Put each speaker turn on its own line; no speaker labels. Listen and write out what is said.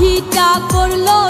পাখিটা করল